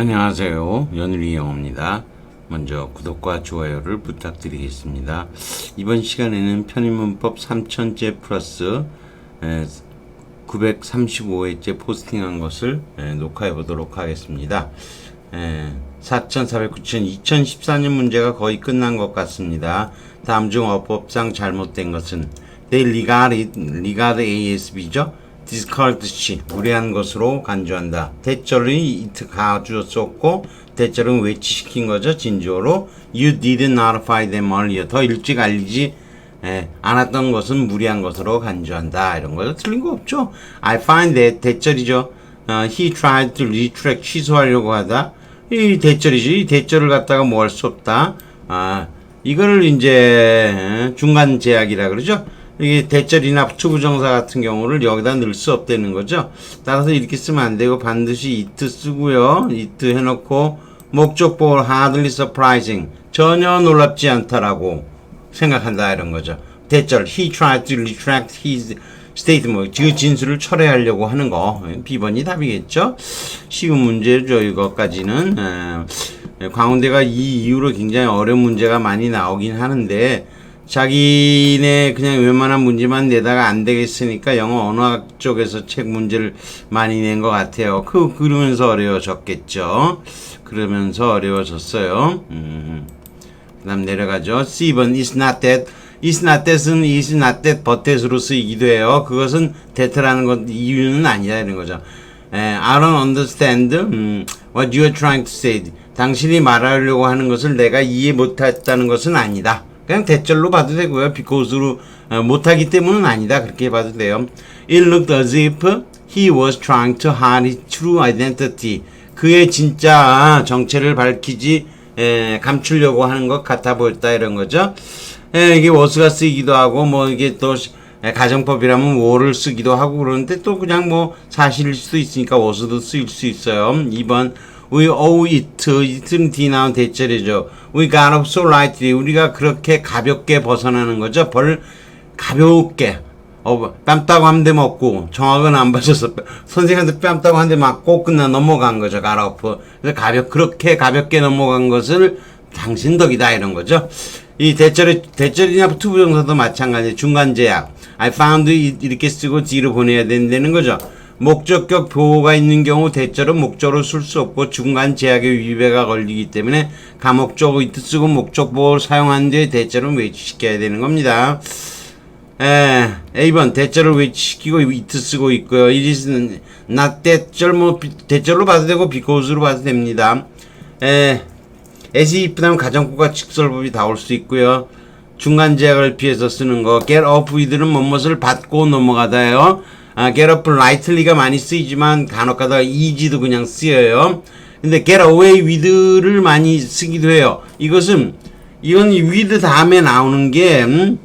안녕하세요. 연일이 영어입니다. 먼저 구독과 좋아요를 부탁드리겠습니다. 이번 시간에는 편의문법 3000제 플러스 935회째 포스팅한 것을 에, 녹화해 보도록 하겠습니다. 4409천 2014년 문제가 거의 끝난 것 같습니다. 다음 중 어법상 잘못된 것은 they regard ASB죠. 시 무례한 것으로 간주한다. 대절이 it 가주 썼고 대절은 외치시킨 거죠. 진주어로 you did notify them earlier. 더 일찍 알리지 예, 않았던 것은 무리한 것으로 간주한다. 이런 거죠. 틀린 거 없죠. I find that 대절이죠. 어, he tried to retract 취소하려고 하다. 이 대절이지. 이 대절을 갖다가 뭐 할 수 없다. 아, 이거를 이제 예, 중간 제약이라 그러죠. 이게 대절이나 투부정사 같은 경우를 여기다 넣을 수 없다는 거죠. 따라서 이렇게 쓰면 안 되고 반드시 it 쓰고요. it 해놓고 목적보를 hardly surprising 전혀 놀랍지 않다라고 생각한다 이런 거죠. 대절 he tried to retract his statement 그 진술을 철회하려고 하는 거 B번이 답이겠죠. 쉬운 문제죠 이것까지는 에, 광운대가 이 이후로 굉장히 어려운 문제가 많이 나오긴 하는데 자기네 그냥 웬만한 문제만 내다가 안 되겠으니까 영어 언어학 쪽에서 책 문제를 많이 낸 것 같아요. 그 그러면서 어려워졌겠죠. 그러면서 어려워졌어요. 음. 그 다음 내려가죠. C번 is not that. is not that은 is not that but that으로 쓰이기도 해요. 그것은 that라는 것 이유는 아니다 이런 거죠. 에, I don't understand 음, what you are trying to say. 당신이 말하려고 하는 것을 내가 이해 못했다는 것은 아니다. 그냥 대절로 봐도 되고요. because로 어, 못하기 때문은 아니다. 그렇게 봐도 돼요. It looked as if he was trying to hide his true identity. 그의 진짜 정체를 밝히지 에, 감추려고 하는 것 같아 보였다 이런 거죠. 에, 이게 was가 쓰기도 하고 뭐 이게 또 에, 가정법이라면 wo를 쓰기도 하고 그러는데 또 그냥 뭐 사실일 수도 있으니까 was도 쓰일 수 있어요. 2번 We owe it, it은 D 나온 대절이죠. We got up so lightly. 우리가 그렇게 가볍게 벗어나는 거죠. 벌 가볍게. 어, 뺨 따고 한 대 먹고 정확은 안 봐줘서 선생님한테 뺨 따고 한 대 맞고 끝나 넘어간 거죠. got up. 그래서 가볍 그렇게 가볍게 넘어간 것을 당신 덕이다 이런 거죠. 이 대절의 대절이나 투부정사도 마찬가지 중간 제약. I found 이렇게 쓰고 D로 보내야 된다는 거죠. 목적격 보호가 있는 경우 대절은 목적으로 쓸수 없고 중간 제약의 위배가 걸리기 때문에 가목적 it 쓰고 목적 보호를 사용한 뒤에 대절은 외치시켜야 되는 겁니다. 에, A번 대절을 외치시키고 it 쓰고 있고요. is not 대절 뭐 비- 대절로 봐도 되고 because로 봐도 됩니다. 에, as if다면 가정구가 직설법이 나올 수 있고요. 중간 제약을 피해서 쓰는 거 get up with는 뭐뭇을 받고 넘어가다요. 아, get up lightly가 많이 쓰이지만 간혹가다가 easy도 그냥 쓰여요. 근데 get away with를 많이 쓰기도 해요. 이것은 이건 이 with 다음에 나오는 게 음,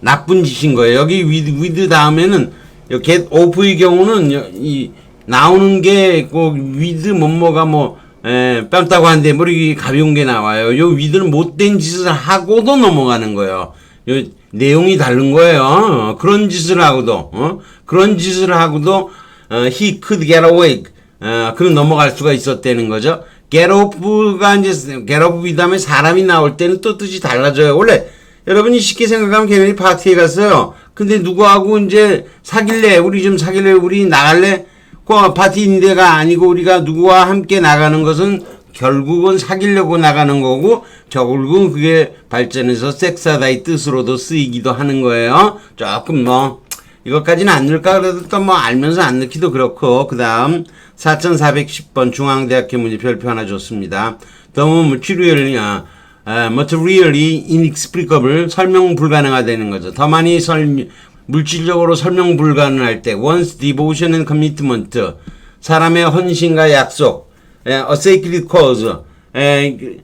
나쁜 짓인 거예요. 여기 with, with 다음에는 요 get off의 경우는 여- 이 나오는 게꼭 with 뭐뭐가 뭐 에, 뺨따고 한데 머리 가벼운 게 나와요. 요 with는 못된 짓을 하고도 넘어가는 거예요. 요 내용이 다른 거예요. 어, 그런 짓을 하고도 어? 그런 짓을 하고도 어, he could get away 어, 그럼 넘어갈 수가 있었다는 거죠. get off가 이제 get off 다음에 사람이 나올 때는 또 뜻이 달라져요. 원래 여러분이 쉽게 생각하면 걔네들이 파티에 갔어요. 근데 누구하고 이제 사귈래? 우리 좀 사귈래? 우리 나갈래? 그 파티 인데가 아니고 우리가 누구와 함께 나가는 것은 결국은 사귀려고 나가는 거고 결국은 그게 발전해서 섹스하다 이 뜻으로도 쓰이기도 하는 거예요. 조금 뭐 이것까지는 안 넣을까 그래도 또 뭐 알면서 안 넣기도 그렇고 그 다음 4410번 중앙대학교 문제 별표 하나 줬습니다. 너무 materially, 아, 아, materially inexplicable 설명 불가능하다는 거죠. 더 많이 설 물질적으로 설명 불가능할 때 once devotion and commitment 사람의 헌신과 약속 에, a sacred cause 에, 그,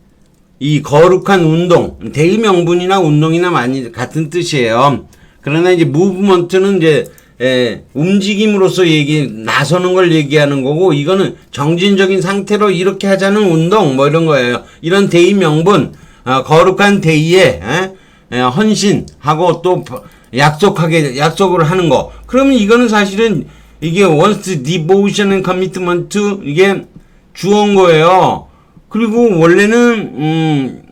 이 거룩한 운동, 대의 명분이나 운동이나 많이 같은 뜻이에요. 그러나 이제 무브먼트는 이제 에, 움직임으로써 얘기 나서는 걸 얘기하는 거고 이거는 정진적인 상태로 이렇게 하자는 운동 뭐 이런 거예요. 이런 대의 명분, 어, 거룩한 대의에 에? 에, 헌신하고 또 약속하게 약속을 하는 거. 그러면 이거는 사실은 이게 once devotion and commitment 이게 주어인 거예요. 그리고 원래는 음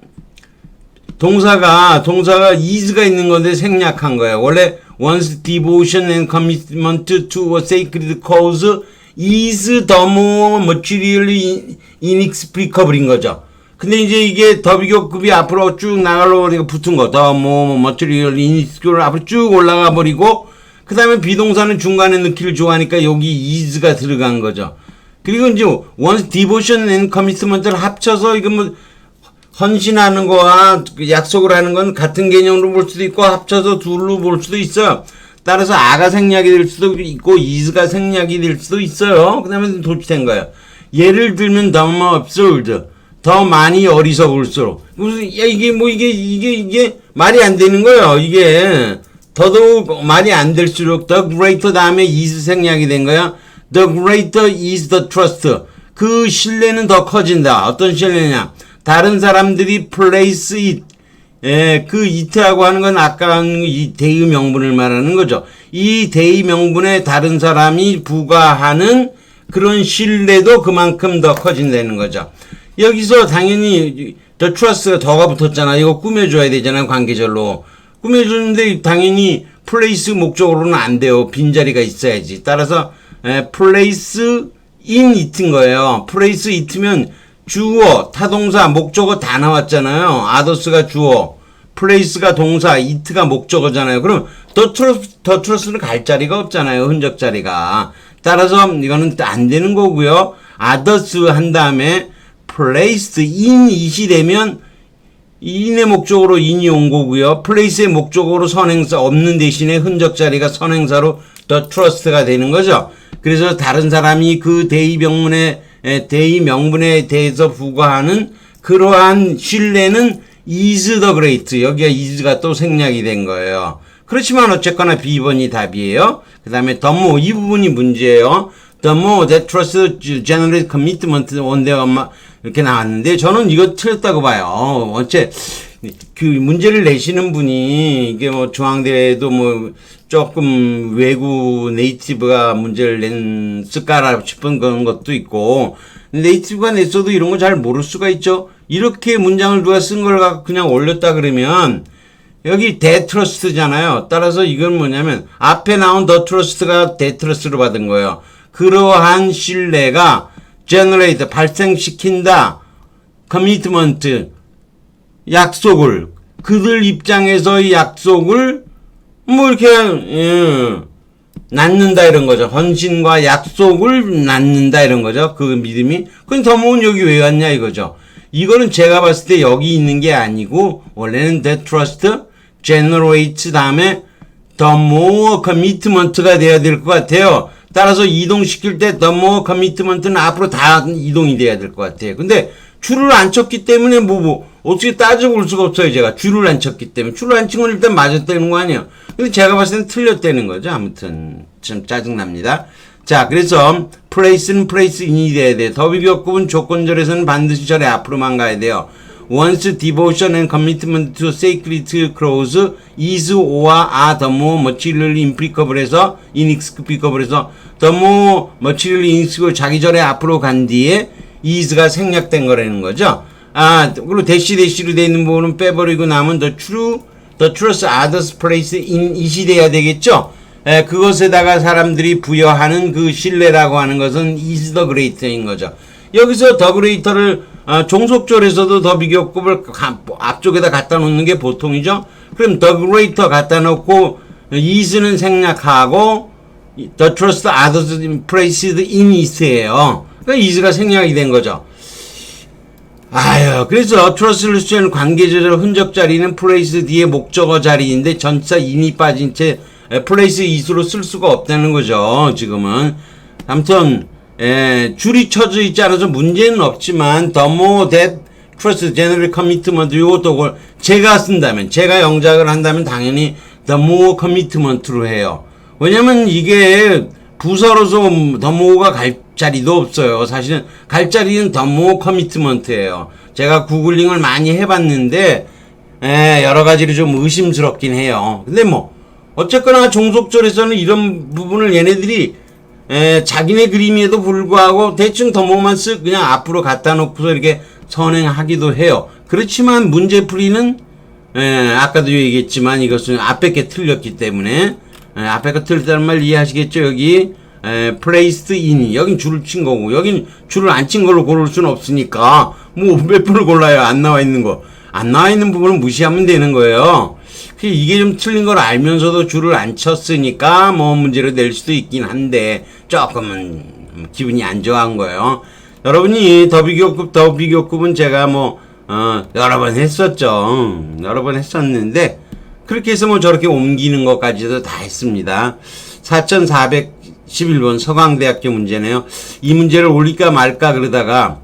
동사가 동사가 is가 있는 건데 생략한 거예요. 원래 one's devotion and commitment to a sacred cause is the more materially inexplicable인 거죠. 근데 이제 이게 더 비교급이 앞으로 쭉 나가려고 하니까 붙은 거, 더 뭐, materially inexplicable 앞으로 쭉 올라가 버리고, 그 다음에 비동사는 중간에 넣기를 좋아하니까 여기 is가 들어간 거죠. 그리고 이제 once devotion and commitment를 합쳐서 이거 뭐 헌신하는 거와 그 약속을 하는 건 같은 개념으로 볼 수도 있고 합쳐서 둘로 볼 수도 있어요. 따라서 아가 생략이 될 수도 있고 이즈가 생략이 될 수도 있어요. 그 다음에 도치된 거예요. 예를 들면 more absurd, 더 많이 어리석을수록 무슨 야 이게 뭐 이게 이게 이게 말이 안 되는 거예요. 이게 더더욱 말이 안 될수록 the greater 다음에 is 생략이 된 거야. The greater is the trust. 그 신뢰는 더 커진다. 어떤 신뢰냐? 다른 사람들이 place it. 예, 그 it라고 하는 건 아까 한이 대의 명분을 말하는 거죠. 이 대의 명분에 다른 사람이 부과하는 그런 신뢰도 그만큼 더 커진다는 거죠. 여기서 당연히 the trust가 더가 붙었잖아. 이거 꾸며줘야 되잖아요. 관계절로. 꾸며주는데 당연히 place 목적으로는 안 돼요. 빈자리가 있어야지. 따라서 에, place in it인 거예요. place it면 주어, 타동사, 목적어 다 나왔잖아요. others가 주어, place가 동사, it가 목적어잖아요. 그럼 the trust, the trust는 갈 자리가 없잖아요. 흔적 자리가. 따라서 이거는 안 되는 거고요. others 한 다음에 placed in it이 되면 인의 목적으로 인이 온 거고요. 플레이스의 목적으로 선행사 없는 대신에 흔적 자리가 선행사로 the trust가 되는 거죠. 그래서 다른 사람이 그 대의 명문에 에, 대의 명분에 대해서 부과하는 그러한 신뢰는 is the great. 여기가 is가 또 생략이 된 거예요. 그렇지만 어쨌거나 B번이 답이에요. 그 다음에 the 이 부분이 문제예요. The that trust generate commitment on 엄마 이렇게 나왔는데 저는 이거 틀렸다고 봐요. 어째 그 문제를 내시는 분이 이게 뭐 중앙대도 뭐 조금 외국 네이티브가 문제를 냈을까라 싶은 그런 것도 있고 네이티브가 냈어도 이런 거 잘 모를 수가 있죠. 이렇게 문장을 누가 쓴 걸 그냥 올렸다 그러면 여기 데트러스트잖아요. 따라서 이건 뭐냐면 앞에 나온 더 트러스트가 데트러스로 받은 거예요. 그러한 신뢰가 generate 발생시킨다. 커미트먼트 약속을 그들 입장에서의 약속을 뭐 이렇게 예, 낳는다 이런 거죠. 헌신과 약속을 낳는다 이런 거죠. 그 믿음이. 그럼 더모은 여기 왜 왔냐 이거죠. 이거는 제가 봤을 때 여기 있는 게 아니고 원래는 the trust generates 다음에 the more commitment가 돼야 될 것 같아요. 따라서 이동시킬 때 the more commitment는 앞으로 다 이동이 돼야 될 것 같아요. 근데 줄을 안 쳤기 때문에 뭐, 뭐 어떻게 따져볼 수가 없어요. 제가 줄을 안 쳤기 때문에 줄을 안친건 일단 맞았다는 거 아니에요. 근데 제가 봤을 땐 틀렸다는 거죠. 아무튼 좀 짜증납니다. 자, 그래서 place in이 돼야 돼. 더 비교급은 조건절에서는 반드시 절에 앞으로만 가야 돼요. Once devotion and commitment to sacred cause is or are the more materially implicable 해서 inexplicable 해서 the more materially inexplicable 자기 전에 앞으로 간 뒤에 is가 생략된 거라는 거죠. 아, 그리고 대시 대시로 돼 있는 부분은 빼버리고 남은 the true, the trust others place in it이 돼야 되겠죠. 에, 그것에다가 사람들이 부여하는 그 신뢰라고 하는 것은 is the greater인 거죠. 여기서 더 그레이터를 아, 종속절에서도 더 비교급을 가- 앞쪽에다 갖다 놓는 게 보통이죠. 그럼 더 그레이터 갖다 놓고 is는 생략하고 the trust others placed in is예요. 그러니까 is가 생략이 된 거죠. 아유, 그래서 수행하는 관계절 흔적 자리는 플레이스 뒤에 목적어 자리인데 전사 인이 빠진 채 에, 플레이스 이수로 쓸 수가 없다는 거죠. 지금은. 아무튼 에, 줄이 쳐져 있지 않아서 문제는 없지만 that trust general commitment 이것도 그걸 제가 쓴다면 제가 영작을 한다면 당연히 more commitment로 해요. 왜냐면 이게 부서로서 더 모가 갈 자리도 없어요. 사실은 갈 자리는 더모 커미트먼트예요. 제가 구글링을 많이 해봤는데 에, 여러 가지로 좀 의심스럽긴 해요. 근데 뭐 어쨌거나 종속절에서는 이런 부분을 얘네들이 에, 자기네 그림에도 불구하고 대충 도모만 쓱 그냥 앞으로 갖다 놓고서 이렇게 선행하기도 해요. 그렇지만 문제풀이는 에, 아까도 얘기했지만 이것은 앞에 게 틀렸기 때문에 에, 앞에 거 틀렸다는 말 이해하시겠죠? 여기 에, placed in 여긴 줄을 친 거고 여긴 줄을 안 친 걸로 고를 수는 없으니까 뭐 몇 분을 골라요 안 나와 있는 거 안 나와 있는 부분은 무시하면 되는 거예요. 그 이게 좀 틀린 걸 알면서도 줄을 안 쳤으니까 뭐 문제를 낼 수도 있긴 한데 조금은 기분이 안 좋아한 거예요. 여러분이 더 비교급 더 비교급은 제가 뭐 어, 여러 번 했었죠. 음, 여러 번 했었는데 그렇게 해서 뭐 저렇게 옮기는 것까지도 다 했습니다. 4411번 서강대학교 문제네요. 이 문제를 올릴까 말까 그러다가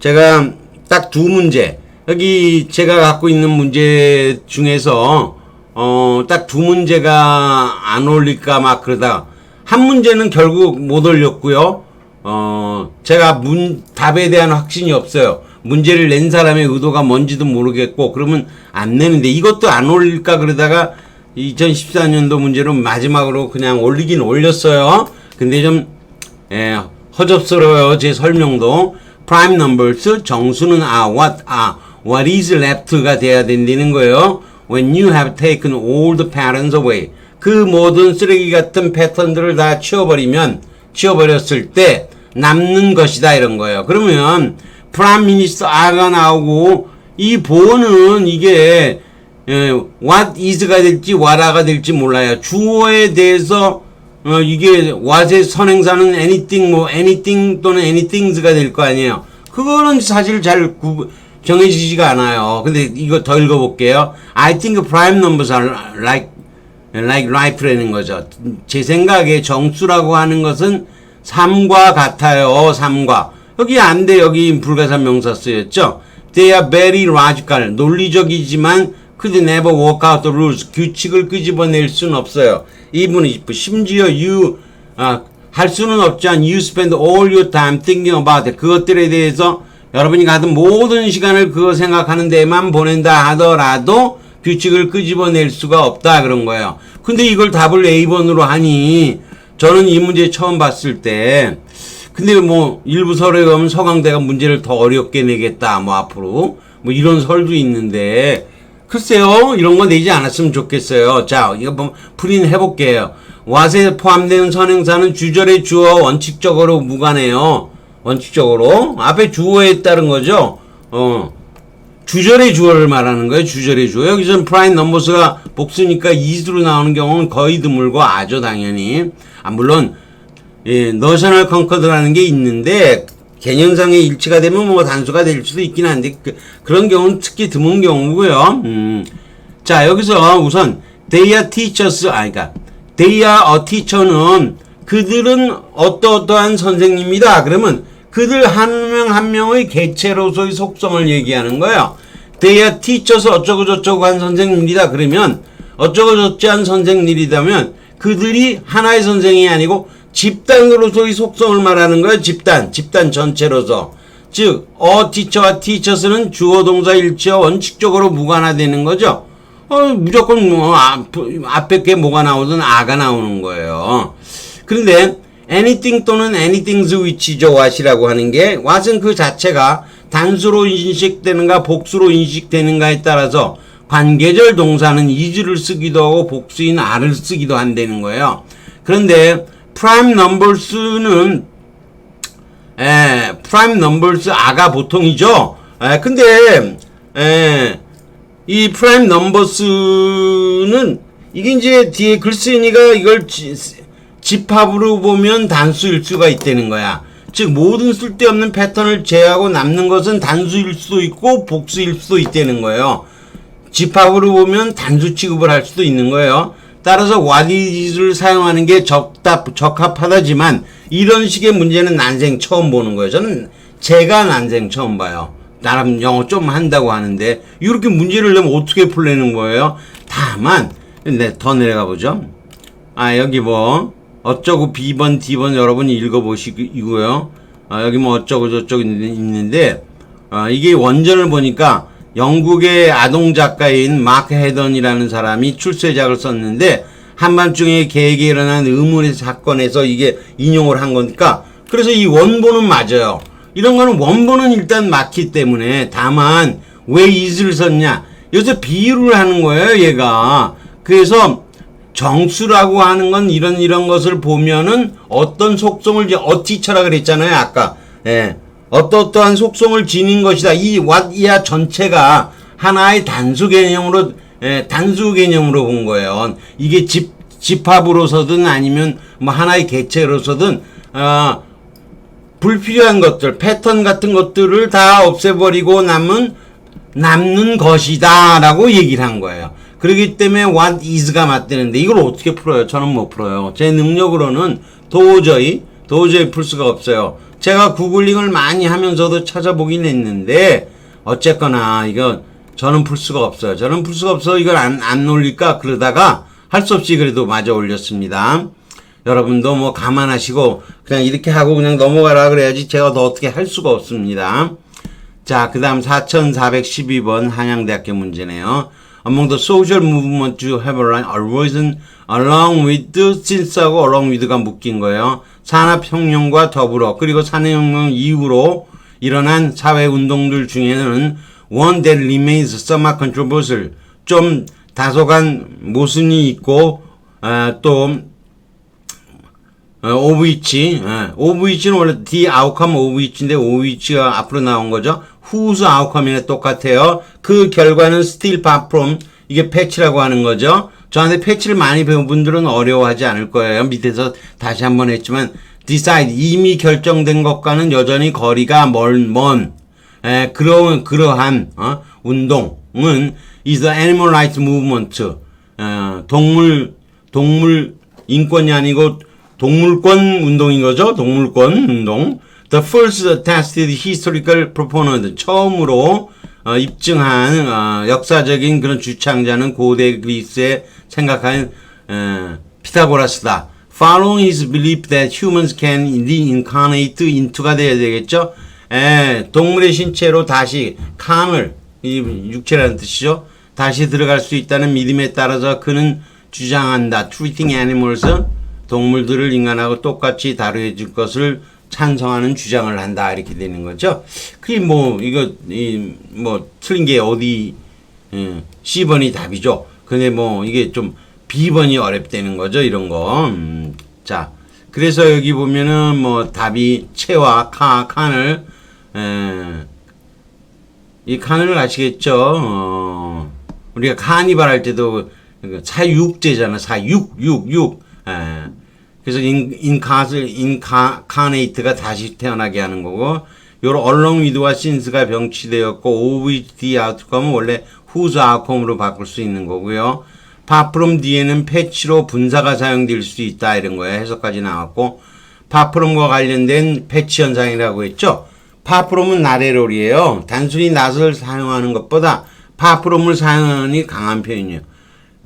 제가 딱 두 문제 여기 제가 갖고 있는 문제 중에서 어 딱 두 문제가 안 올릴까 막 그러다가 한 문제는 결국 못 올렸고요. 어 제가 문 답에 대한 확신이 없어요. 문제를 낸 사람의 의도가 뭔지도 모르겠고 그러면 안 내는데 이것도 안 올릴까 그러다가 2014년도 문제로 마지막으로 그냥 올리긴 올렸어요. 근데 좀 예, 허접스러워요. 제 설명도. prime numbers 정수는 아, what, 아, what is left가 돼야 된다는 거예요. When you have taken all the patterns away. 그 모든 쓰레기 같은 패턴들을 다 치워버리면, 치워버렸을 때 남는 것이다 이런 거예요. 그러면 prime minister 아가 나오고 이 보어는 이게 예, what is가 될지 what가 될지 몰라요. 주어에 대해서 어, 이게 what의 선행사는 anything 뭐 anything 또는 anythings가 될 거 아니에요. 그거는 사실 잘 구, 정해지지가 않아요. 근데 이거 더 읽어볼게요. I think prime numbers are like like life라는 거죠. 제 생각에 정수라고 하는 것은 삶과 같아요. 삶과 여기 안 돼. 여기 불가산 명사 쓰였죠. They are very logical. 논리적이지만 could never. 규칙을 끄집어낼 수는 없어요. 이분이 심지어 you 아, 할 수는 없지만 you spend all your time thinking about it. 그것들에 대해서 여러분이 가든 모든 시간을 그거 생각하는 데만 보낸다 하더라도 규칙을 끄집어낼 수가 없다 그런 거예요. 근데 이걸 답을 A번으로 하니 저는 이 문제 처음 봤을 때 근데 뭐 일부 설에 가면 서강대가 문제를 더 어렵게 내겠다 뭐 앞으로 뭐 이런 설도 있는데 글쎄요 이런 거 내지 않았으면 좋겠어요 자 이거 뭐 풀이는 해볼게요 왓에 포함되는 선행사는 주절의 주어 원칙적으로 무관해요 원칙적으로 앞에 주어에 따른 거죠 어 주절의 주어를 말하는 거예요. 주절의 주어. 여기서는 프라임 넘버스가 복수니까 이수로 나오는 경우는 거의 드물고 아죠, 당연히. 아, 물론, 예, 너셔널 컨커드라는 게 있는데, 개념상의 일치가 되면 뭐 단수가 될 수도 있긴 한데, 그, 그런 경우는 특히 드문 경우고요 음. 자, 여기서 우선, they are teachers, 아, 그니까, they are a teacher는 그들은 어떠어떠한 선생님이다. 그러면 그들 한 명 한 명의 개체로서의 속성을 얘기하는 거예요. They are teachers 어쩌고저쩌고 한 선생님이다. 그러면 어쩌고저쩌한 선생님이라면 그들이 하나의 선생이 아니고 집단으로서의 속성을 말하는 거예요. 집단, 집단 전체로서. 즉, 어 티처와 티처스는 주어 동사 일치와 원칙적으로 무관화되는 거죠. 어, 무조건 뭐 앞, 앞에 게 뭐가 나오든 아가 나오는 거예요. 그런데 anything 또는 anything's which죠 what이라고 하는 게 what은 그 자체가 단수로 인식되는가 복수로 인식되는가에 따라서 관계절 동사는 is를 쓰기도 하고 복수인 are를 쓰기도 한다는 거예요. 그런데 prime numbers는 에, prime numbers a가 보통이죠. 에, 근데 에, 이 prime numbers는 이게 이제 뒤에 글 쓰니까 이걸 지, 집합으로 보면 단수일 수가 있다는 거야. 즉 모든 쓸데없는 패턴을 제외하고 남는 것은 단수일 수도 있고 복수일 수도 있다는 거예요. 집합으로 보면 단수 취급을 할 수도 있는 거예요. 따라서 is를 사용하는 게 적답, 적합하다지만 이런 식의 문제는 난생 처음 보는 거예요. 저는 제가 난생 처음 봐요. 나름 영어 좀 한다고 하는데 이렇게 문제를 내면 어떻게 풀리는 거예요? 다만 네, 더 내려가 보죠. 아 여기 뭐 어쩌고 B번, D번 여러분이 읽어보시고요. 아, 여기 뭐 어쩌고 저쩌고 있는데, 아, 이게 원전을 보니까 영국의 아동 작가인 마크 헤던이라는 사람이 출세작을 썼는데, 한밤중에 계획에 일어난 의문의 사건에서 이게 인용을 한 거니까 그래서 이 원본은 맞아요. 이런 거는 원본은 일단 맞기 때문에 다만 왜 is를 썼냐? 여기서 비유를 하는 거예요 얘가. 그래서 정수라고 하는 건 이런 이런 것을 보면은 어떤 속성을 이제 어티처라 그랬잖아요 아까. 예 어떠어떠한 속성을 지닌 것이다 이 왓이야 전체가 하나의 단수 개념으로 예, 단수 개념으로 본 거예요 이게 집 집합으로서든 아니면 뭐 하나의 개체로서든 어, 불필요한 것들 패턴 같은 것들을 다 없애버리고 남은 남는 것이다라고 얘기를 한 거예요. 그렇기 때문에 what is가 맞대는데 이걸 어떻게 풀어요? 저는 못 풀어요. 제 능력으로는 도저히 도저히 풀 수가 없어요. 제가 구글링을 많이 하면서도 찾아보긴 했는데 어쨌거나 이거 저는 풀 수가 없어요. 저는 풀 수가 없어 이걸 안, 안 올릴까 그러다가 할 수 없이 그래도 마저 올렸습니다. 여러분도 뭐 감안하시고 그냥 이렇게 하고 그냥 넘어가라 그래야지 제가 더 어떻게 할 수가 없습니다. 자, 그 다음 4412번 한양대학교 문제네요. Among the social movement you have arisen along with since하고 along with가 묶인 거예요. 산업혁명과 더불어 그리고 산업혁명 이후로 일어난 사회운동들 중에는 one that remains somewhat controversial 좀 다소간 모순이 있고 아, 또 어, 오브 위치, 예. 오브 위치는 원래 the outcome 오브 위치인데 오브 위치가 앞으로 나온 거죠. Whose outcome이랑 똑같아요. 그 결과는 far from 이게 패치라고 하는 거죠. 저한테 패치를 많이 배운 분들은 어려워하지 않을 거예요. 밑에서 다시 한번 했지만 decide 이미 결정된 것과는 여전히 거리가 멀, 먼 에, 그러, 그러한 어? 운동은 is the animal rights movement 어, 동물 동물 인권이 아니고 동물권 운동인 거죠. 동물권 운동. The first attested historical proponent 처음으로 어, 입증한 어, 역사적인 그런 주창자는 고대 그리스에 생각하는 어, 피타고라스다. Following his belief that humans can reincarnate into가 돼야 되겠죠. 에, 동물의 신체로 다시 칸을 이 육체라는 뜻이죠. 다시 들어갈 수 있다는 믿음에 따라서 그는 주장한다. Treating animals 동물들을 인간하고 똑같이 다루어 줄 것을 찬성하는 주장을 한다 이렇게 되는 거죠. 그게 뭐 이거 이 뭐 틀린 게 어디 예, C번이 답이죠. 근데 뭐 이게 좀 B번이 어렵다는 거죠. 이런 거. 음, 자, 그래서 여기 보면은 뭐 답이 체와 카 칸을 에, 이 칸을 아시겠죠? 어, 우리가 카니발 할 때도 그 사육제잖아. 사육, 육, 육. 에, 그래서 인, 인카를, 인카네이트가 다시 태어나게 하는 거고, 요런 얼렁 위드와 신스가 병치되었고, OVD 아웃컴은 원래 후즈 아웃컴으로 바꿀 수 있는 거고요. 파프롬 뒤에는 패치로 분사가 사용될 수 있다, 이런 거예요. 해석까지 나왔고, 파프롬과 관련된 패치 현상이라고 했죠. 파프롬은 나레롤이에요. 단순히 낫을 사용하는 것보다 파프롬을 사용하니 강한 표현이에요.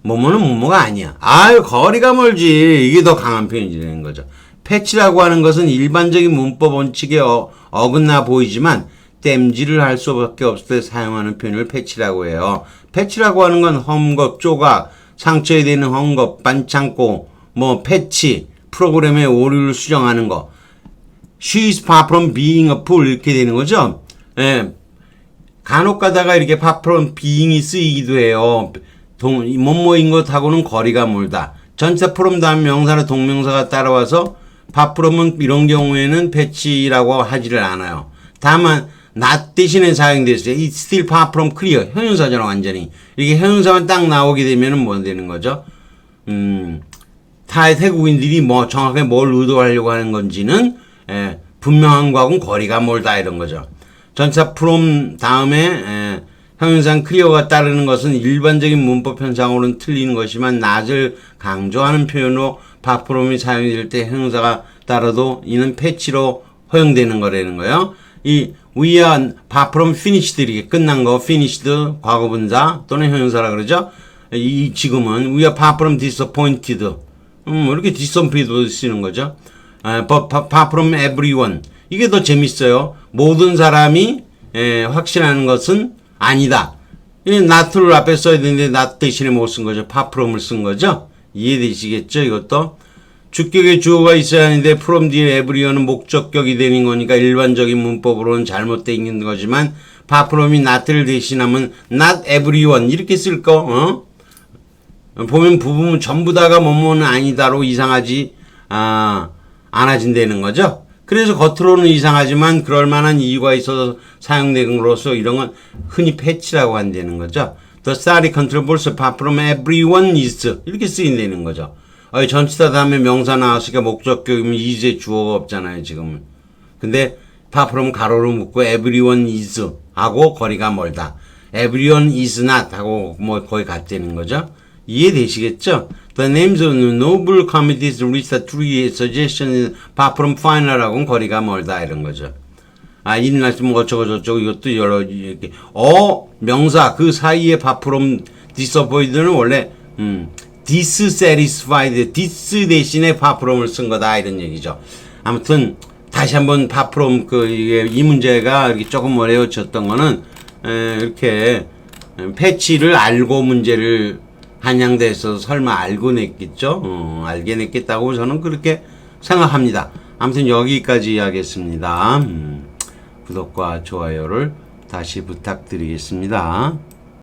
뭐뭐는 뭐뭐가 아니야. 아유, 거리가 멀지. 이게 더 강한 표현이 되는 거죠. 패치라고 하는 것은 일반적인 문법 원칙에 어, 어긋나 보이지만 땜질을 할 수밖에 없을 때 사용하는 표현을 패치라고 해요. 패치라고 하는 건 험겁, 조각, 상처에 되는 험겁, 반창고, 뭐 패치, 프로그램의 오류를 수정하는 거. She's far from being a fool 이렇게 되는 거죠. 예. 간혹 가다가 이렇게 far from being이 쓰이기도 해요. 동, 이 뭐뭐인 것하고는 거리가 멀다. 전체 프롬 다음 명사나 동명사가 따라와서 파프롬은 이런 경우에는 패치라고 하지를 않아요. 다만 not 대신에 사용됐어요. It's still far from clear. 형용사잖아 완전히. 이게 형용사만 딱 나오게 되면은 뭐 되는 거죠? 음, 타의 태국인들이 뭐 정확하게 뭘 의도하려고 하는 건지는 예, 분명한 거하고는 거리가 멀다 이런 거죠. 전차 프롬 다음에 예, 형용상 클리어가 따르는 것은 일반적인 문법 현상으로는 틀리는 것이지만 낮을 강조하는 표현으로 파프롬이 사용될 때 형용사가 따라도 이는 패치로 허용되는 거라는 거예요. 이 we are 파프롬 finished 이렇게 끝난 거 finished 과거분사 또는 형용사라 그러죠. 이 지금은 we are far from disappointed. 음, 이렇게 disappointed도 쓰는 거죠. 아, but far from everyone. 이게 더 재밌어요. 모든 사람이 에, 확신하는 것은 아니다. 이 not를 앞에 써야 되는데 not 대신에 못 쓴 거죠. from을 쓴 거죠. 이해되시겠죠? 이것도 주격에 주어가 있어야 하는데 from 뒤에 everyone은 목적격이 되는 거니까 일반적인 문법으로는 있는 거지만 파프롬이 not를 대신하면 not everyone 이렇게 쓸 거, 어? 보면 부분 전부 다가 뭐뭐는 아니다로 이상하지, 아, 않아진다는 거죠. 그래서 겉으로는 이상하지만 그럴 만한 이유가 있어서 사용된 것으로서 이런 건 흔히 패치라고 한다는 거죠. The study controls apart from everyone is 이렇게 쓰인다는 거죠. 어, 전치사 다음에 명사 나왔으니까 목적격이면 is의 주어가 없잖아요, 지금은. 근데 파프롬 가로로 묶고 everyone is 하고 거리가 멀다. everyone is not 하고 뭐 거의 같다는 거죠. 이해되시겠죠? The names of noble committees list three suggestions far from final하고는 거리가 멀다 이런 거죠. 아, 인날스 뭐 어쩌고 저쩌고 이것도 여러 이렇게 어 명사 그 사이에 파프롬 disappointed는 원래 음 dissatisfied dis 대신에 파프롬을 쓴 거다 이런 얘기죠. 아무튼 다시 한번 파프롬 그 이게 이 문제가 이렇게 조금 어려워졌던 거는 에, 이렇게 패치를 알고 문제를 한양대에 있어서 설마 알고 냈겠죠? 어, 알게 냈겠다고 저는 그렇게 생각합니다. 아무튼 여기까지 하겠습니다. 음, 구독과 좋아요를 다시 부탁드리겠습니다.